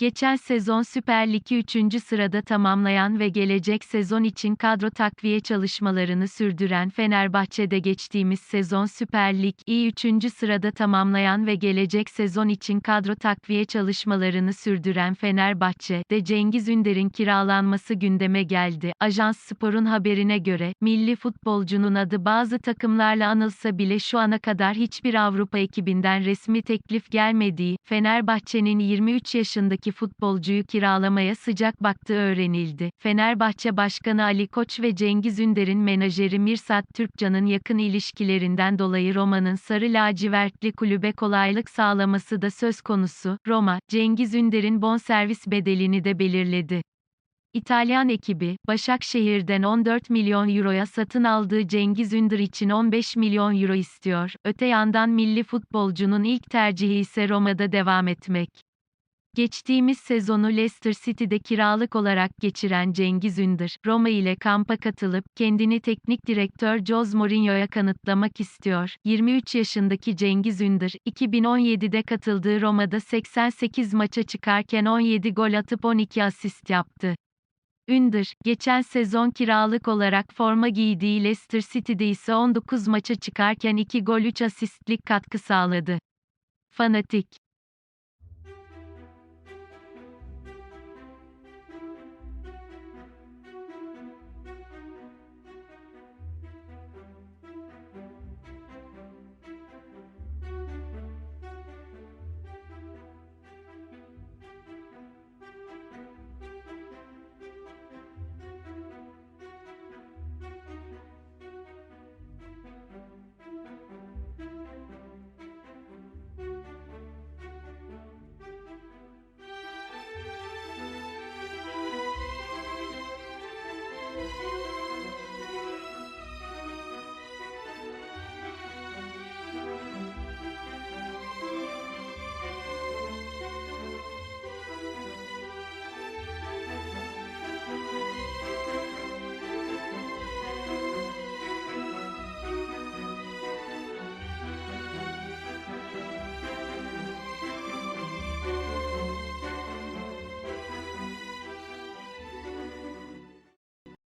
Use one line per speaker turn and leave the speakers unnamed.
Geçen sezon Süper Lig'i 3. sırada tamamlayan ve gelecek sezon için kadro takviye çalışmalarını sürdüren Fenerbahçe'de geçtiğimiz sezon Süper Lig'i 3. sırada tamamlayan ve gelecek sezon için kadro takviye çalışmalarını sürdüren Fenerbahçe'de Cengiz Ünder'in kiralanması gündeme geldi. Ajans Spor'un haberine göre, milli futbolcunun adı bazı takımlarla anılsa bile şu ana kadar hiçbir Avrupa ekibinden resmi teklif gelmediği, Fenerbahçe'nin 23 yaşındaki futbolcuyu kiralamaya sıcak baktığı öğrenildi. Fenerbahçe Başkanı Ali Koç ve Cengiz Ünder'in menajeri Mirsat Türkcan'ın yakın ilişkilerinden dolayı Roma'nın sarı lacivertli kulübe kolaylık sağlaması da söz konusu. Roma, Cengiz Ünder'in bonservis bedelini de belirledi. İtalyan ekibi, Başakşehir'den 14 milyon euroya satın aldığı Cengiz Ünder için 15 milyon euro istiyor. Öte yandan milli futbolcunun ilk tercihi ise Roma'da devam etmek. Geçtiğimiz sezonu Leicester City'de kiralık olarak geçiren Cengiz Ünder, Roma ile kampa katılıp kendini teknik direktör Jose Mourinho'ya kanıtlamak istiyor. 23 yaşındaki Cengiz Ünder, 2017'de katıldığı Roma'da 88 maça çıkarken 17 gol atıp 12 asist yaptı. Ünder, geçen sezon kiralık olarak forma giydiği Leicester City'de ise 19 maça çıkarken 2 gol 3 asistlik katkı sağladı. Fanatik